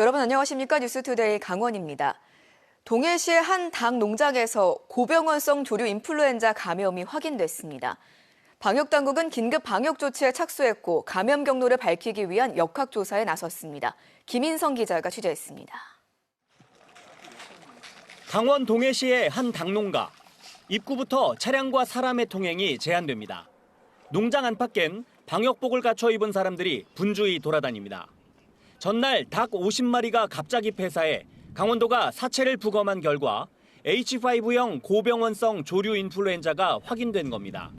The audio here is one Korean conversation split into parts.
여러분 안녕하십니까 뉴스투데이 강원입니다. 동해시의 한 닭 농장에서 고병원성 조류 인플루엔자 감염이 확인됐습니다. 방역당국은 긴급 방역 조치에 착수했고 감염 경로를 밝히기 위한 역학조사에 나섰습니다. 김인성 기자가 취재했습니다. 강원 동해시의 한 닭농가. 입구부터 차량과 사람의 통행이 제한됩니다. 농장 안팎엔 방역복을 갖춰 입은 사람들이 분주히 돌아다닙니다. 전날 닭 50마리가 갑자기 폐사해 강원도가 사체를 부검한 결과 H5형 고병원성 조류 인플루엔자가 확인된 겁니다.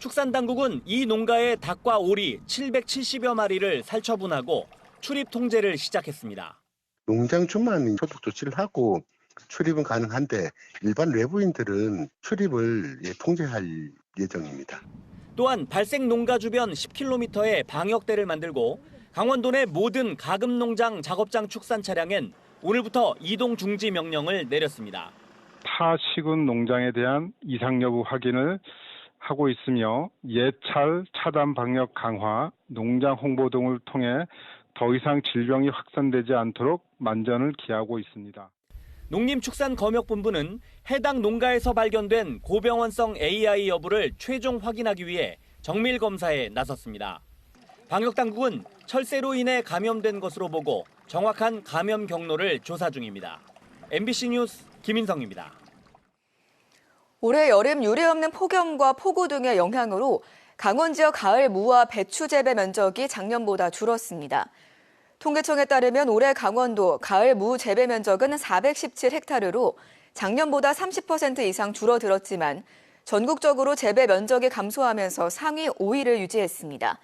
축산당국은 이 농가의 닭과 오리 770여 마리를 살처분하고 출입 통제를 시작했습니다. 농장주만 소독 조치를 하고 출입은 가능한데 일반 외부인들은 출입을 예, 통제할 예정입니다. 또한 발생 농가 주변 10km에 방역대를 만들고 강원도 내 모든 가금 농장 작업장 축산 차량엔 오늘부터 이동 중지 명령을 내렸습니다. 타 시군 농장에 대한 이상 여부 확인을 하고 있으며 예찰 차단 방역 강화, 농장 홍보 등을 통해 더 이상 질병이 확산되지 않도록 만전을 기하고 있습니다. 농림축산검역본부는 해당 농가에서 발견된 고병원성 AI 여부를 최종 확인하기 위해 정밀 검사에 나섰습니다. 방역당국은 철새로 인해 감염된 것으로 보고 정확한 감염 경로를 조사 중입니다. MBC 뉴스 김인성입니다. 올해 여름 유례 없는 폭염과 폭우 등의 영향으로 강원 지역 가을 무와 배추 재배 면적이 작년보다 줄었습니다. 통계청에 따르면 올해 강원도 가을 무 재배 면적은 417헥타르로 작년보다 30% 이상 줄어들었지만 전국적으로 재배 면적이 감소하면서 상위 5위를 유지했습니다.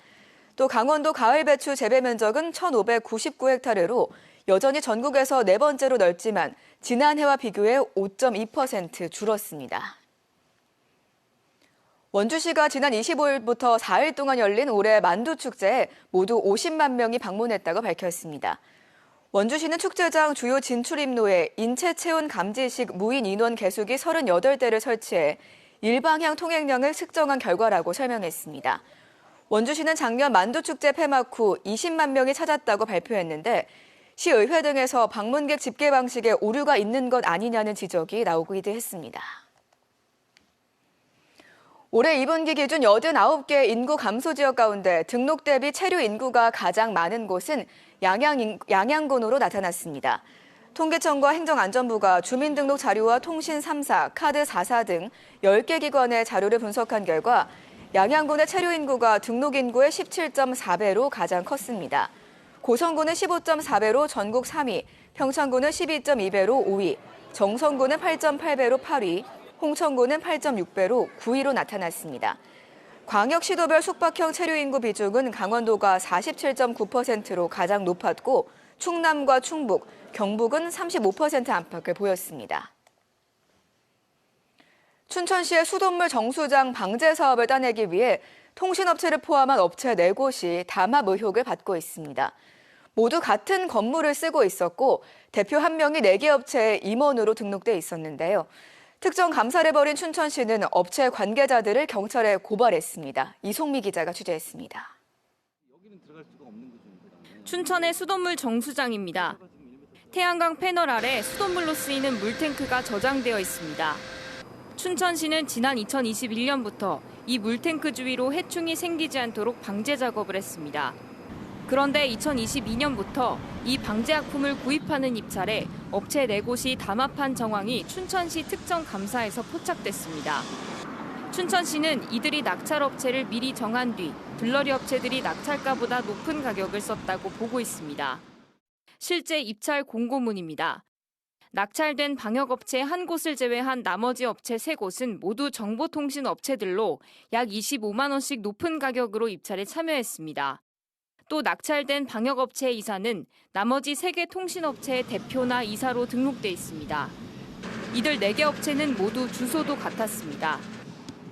또 강원도 가을 배추 재배 면적은 1,599헥타르로 여전히 전국에서 네 번째로 넓지만 지난해와 비교해 5.2% 줄었습니다. 원주시가 지난 25일부터 4일 동안 열린 올해 만두축제에 모두 50만 명이 방문했다고 밝혔습니다. 원주시는 축제장 주요 진출 입로에 인체 체온 감지식 무인 인원 개수기 38대를 설치해 일방향 통행량을 측정한 결과라고 설명했습니다. 원주시는 작년 만두축제 폐막 후 20만 명이 찾았다고 발표했는데 시의회 등에서 방문객 집계 방식에 오류가 있는 것 아니냐는 지적이 나오기도 했습니다. 올해 2분기 기준 89개 인구 감소 지역 가운데 등록 대비 체류 인구가 가장 많은 곳은 양양, 양양군으로 나타났습니다. 통계청과 행정안전부가 주민등록 자료와 통신 3사, 카드 4사 등 10개 기관의 자료를 분석한 결과 양양군의 체류 인구가 등록 인구의 17.4배로 가장 컸습니다. 고성군은 15.4배로 전국 3위, 평창군은 12.2배로 5위, 정성군은 8.8배로 8위, 홍천군은 8.6배로 9위로 나타났습니다. 광역시도별 숙박형 체류 인구 비중은 강원도가 47.9%로 가장 높았고 충남과 충북, 경북은 35% 안팎을 보였습니다. 춘천시의 수돗물 정수장 방제 사업을 따내기 위해 통신업체를 포함한 업체 4곳이 담합 의혹을 받고 있습니다. 모두 같은 건물을 쓰고 있었고 대표 한 명이 4개 업체의 임원으로 등록돼 있었는데요. 특정 감사를 벌인 춘천시는 업체 관계자들을 경찰에 고발했습니다. 이송미 기자가 취재했습니다. 춘천의 수돗물 정수장입니다. 태양광 패널 아래 수돗물로 쓰이는 물탱크가 저장되어 있습니다. 춘천시는 지난 2021년부터 이 물탱크 주위로 해충이 생기지 않도록 방제 작업을 했습니다. 그런데 2022년부터 이 방제약품을 구입하는 입찰에 업체 4곳이 담합한 정황이 춘천시 특정 감사에서 포착됐습니다. 춘천시는 이들이 낙찰업체를 미리 정한 뒤 들러리 업체들이 낙찰가보다 높은 가격을 썼다고 보고 있습니다. 실제 입찰 공고문입니다. 낙찰된 방역업체 한 곳을 제외한 나머지 업체 세 곳은 모두 정보통신 업체들로 약 25만 원씩 높은 가격으로 입찰에 참여했습니다. 또 낙찰된 방역업체 이사는 나머지 3개 통신업체의 대표나 이사로 등록돼 있습니다. 이들 4개 업체는 모두 주소도 같았습니다.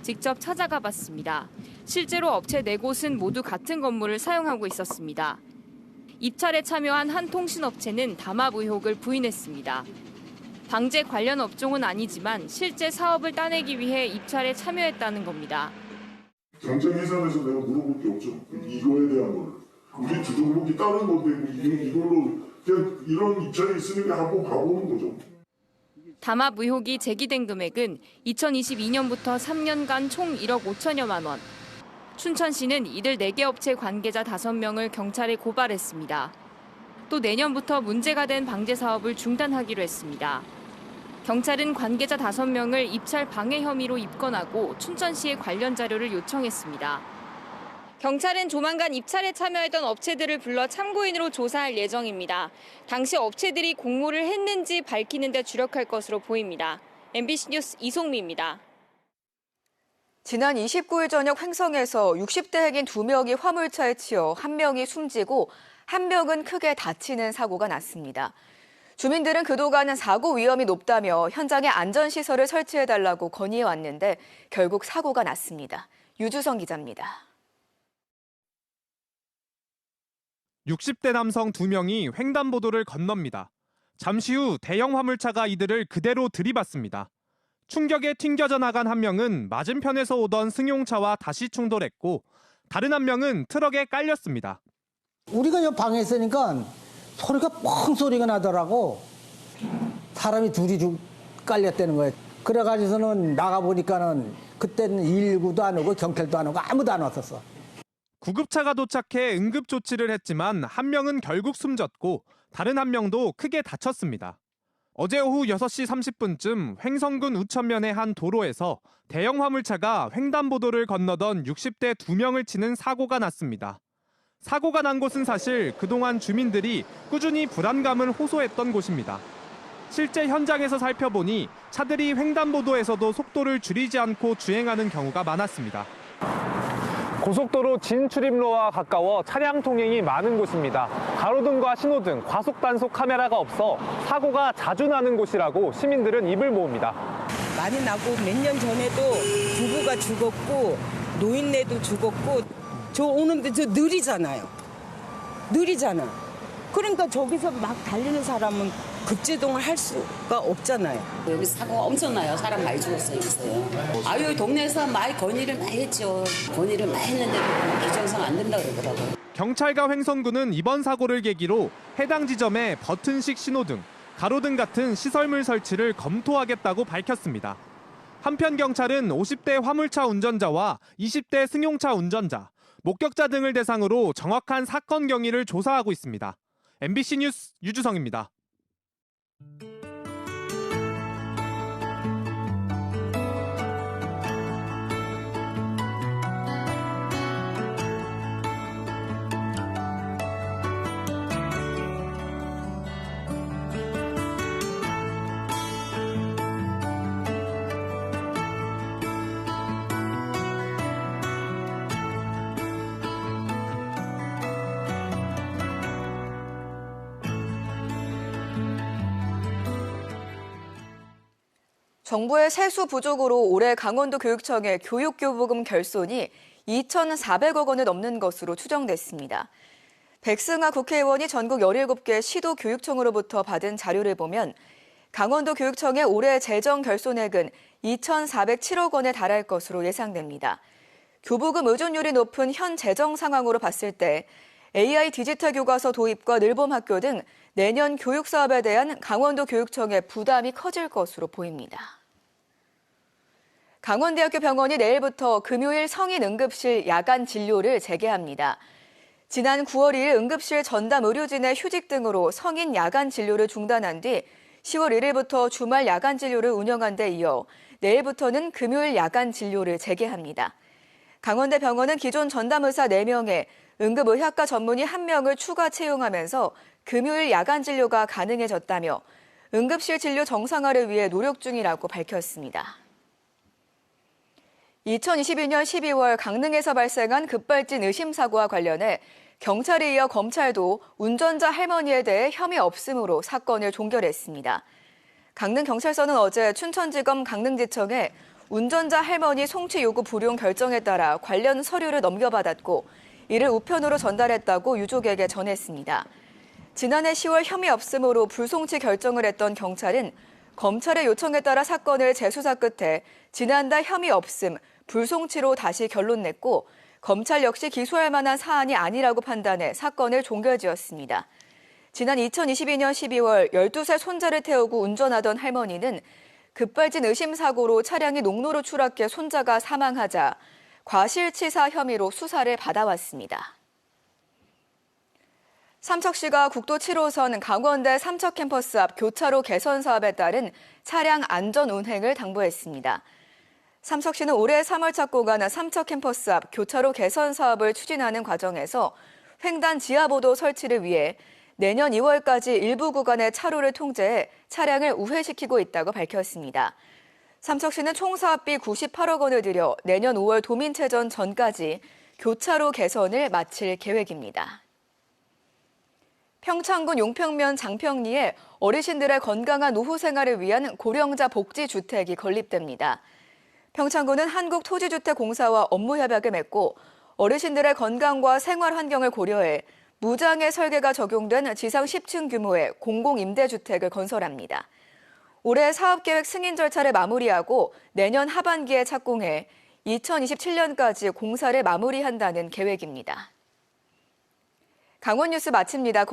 직접 찾아가 봤습니다. 실제로 업체 4곳은 모두 같은 건물을 사용하고 있었습니다. 입찰에 참여한 한 통신업체는 담합 의혹을 부인했습니다. 방제 관련 업종은 아니지만 실제 사업을 따내기 위해 입찰에 참여했다는 겁니다. 경쟁 회사에서 내가 물어볼 게 없죠. 이거에 대한 거를. 우리 주등록이 다른 건데 뭐 이- 이걸로 그냥 이런 입장에 있으니까 한번 가보는 거죠. 담합 의혹이 제기된 금액은 2022년부터 3년간 총 1억 5천여만 원. 춘천시는 이들 4개 업체 관계자 5명을 경찰에 고발했습니다. 또 내년부터 문제가 된 방제 사업을 중단하기로 했습니다. 경찰은 관계자 5명을 입찰 방해 혐의로 입건하고 춘천시에 관련 자료를 요청했습니다. 경찰은 조만간 입찰에 참여했던 업체들을 불러 참고인으로 조사할 예정입니다. 당시 업체들이 공모를 했는지 밝히는 데 주력할 것으로 보입니다. MBC 뉴스 이송미입니다. 지난 29일 저녁 횡성에서 60대 행인 2명이 화물차에 치여 1명이 숨지고 1명은 크게 다치는 사고가 났습니다. 주민들은 그동안 사고 위험이 높다며 현장에 안전시설을 설치해달라고 건의해왔는데 결국 사고가 났습니다. 유주성 기자입니다. 60대 남성 2명이 횡단보도를 건넙니다. 잠시 후 대형 화물차가 이들을 그대로 들이받습니다. 충격에 튕겨져 나간 한 명은 맞은편에서 오던 승용차와 다시 충돌했고 다른 한 명은 트럭에 깔렸습니다. 우리가 여 방에 있으니까 소리가 뻥 소리가 나더라고. 사람이 둘이 죽 깔렸다는 거예요. 그래가지고서는 나가 보니까는 그때는 119도 안 오고 경찰도 안 오고 아무도 안 왔었어. 구급차가 도착해 응급 조치를 했지만 한 명은 결국 숨졌고 다른 한 명도 크게 다쳤습니다. 어제 오후 6시 30분쯤 횡성군 우천면의 한 도로에서 대형 화물차가 횡단보도를 건너던 60대 2명을 치는 사고가 났습니다. 사고가 난 곳은 사실 그동안 주민들이 꾸준히 불안감을 호소했던 곳입니다. 실제 현장에서 살펴보니 차들이 횡단보도에서도 속도를 줄이지 않고 주행하는 경우가 많았습니다. 고속도로 진출입로와 가까워 차량 통행이 많은 곳입니다. 가로등과 신호등, 과속 단속 카메라가 없어 사고가 자주 나는 곳이라고 시민들은 입을 모읍니다. 많이 나고 몇 년 전에도 부부가 죽었고 노인네도 죽었고 저 오는데 저 느리잖아요. 느리잖아. 그러니까 저기서 막 달리는 사람은 급제동을 할 수가 없잖아요. 여기 사고가 엄청나요. 사람 많이 죽었어요. 여기서요. 아유, 동네에서 많이 건의를 많이 했죠. 건의를 많이 했는데 규정상 안 된다 그러더라고요. 경찰과 횡성군은 이번 사고를 계기로 해당 지점에 버튼식 신호등, 가로등 같은 시설물 설치를 검토하겠다고 밝혔습니다. 한편 경찰은 50대 화물차 운전자와 20대 승용차 운전자, 목격자 등을 대상으로 정확한 사건 경위를 조사하고 있습니다. MBC 뉴스 유주성입니다. 정부의 세수 부족으로 올해 강원도 교육청의 교육교부금 결손이 2,400억 원을 넘는 것으로 추정됐습니다. 백승아 국회의원이 전국 17개 시도 교육청으로부터 받은 자료를 보면 강원도 교육청의 올해 재정 결손액은 2,407억 원에 달할 것으로 예상됩니다. 교부금 의존율이 높은 현 재정 상황으로 봤을 때 AI 디지털 교과서 도입과 늘봄 학교 등 내년 교육 사업에 대한 강원도 교육청의 부담이 커질 것으로 보입니다. 강원대학교 병원이 내일부터 금요일 성인 응급실 야간 진료를 재개합니다. 지난 9월 2일 응급실 전담 의료진의 휴직 등으로 성인 야간 진료를 중단한 뒤 10월 1일부터 주말 야간 진료를 운영한 데 이어 내일부터는 금요일 야간 진료를 재개합니다. 강원대 병원은 기존 전담 의사 4명에 응급의학과 전문의 1명을 추가 채용하면서 금요일 야간 진료가 가능해졌다며 응급실 진료 정상화를 위해 노력 중이라고 밝혔습니다. 2022년 12월 강릉에서 발생한 급발진 의심 사고와 관련해 경찰에 이어 검찰도 운전자 할머니에 대해 혐의 없음으로 사건을 종결했습니다. 강릉경찰서는 어제 춘천지검 강릉지청에 운전자 할머니 송치 요구 불용 결정에 따라 관련 서류를 넘겨받았고 이를 우편으로 전달했다고 유족에게 전했습니다. 지난해 10월 혐의 없음으로 불송치 결정을 했던 경찰은 검찰의 요청에 따라 사건을 재수사 끝에 지난달 혐의 없음, 불송치로 다시 결론 냈고 검찰 역시 기소할 만한 사안이 아니라고 판단해 사건을 종결지었습니다. 지난 2022년 12월 12살 손자를 태우고 운전하던 할머니는 급발진 의심 사고로 차량이 농로로 추락해 손자가 사망하자 과실치사 혐의로 수사를 받아왔습니다. 삼척시가 국도 7호선 강원대 삼척 캠퍼스 앞 교차로 개선 사업에 따른 차량 안전 운행을 당부했습니다. 삼척시는 올해 3월 착공한 삼척 캠퍼스 앞 교차로 개선 사업을 추진하는 과정에서 횡단 지하보도 설치를 위해 내년 2월까지 일부 구간의 차로를 통제해 차량을 우회시키고 있다고 밝혔습니다. 삼척시는 총 사업비 98억 원을 들여 내년 5월 도민체전 전까지 교차로 개선을 마칠 계획입니다. 평창군 용평면 장평리에 어르신들의 건강한 노후 생활을 위한 고령자 복지 주택이 건립됩니다. 평창군은 한국토지주택공사와 업무 협약을 맺고 어르신들의 건강과 생활 환경을 고려해 무장의 설계가 적용된 지상 10층 규모의 공공임대주택을 건설합니다. 올해 사업계획 승인 절차를 마무리하고 내년 하반기에 착공해 2027년까지 공사를 마무리한다는 계획입니다. 강원 뉴스 마칩니다.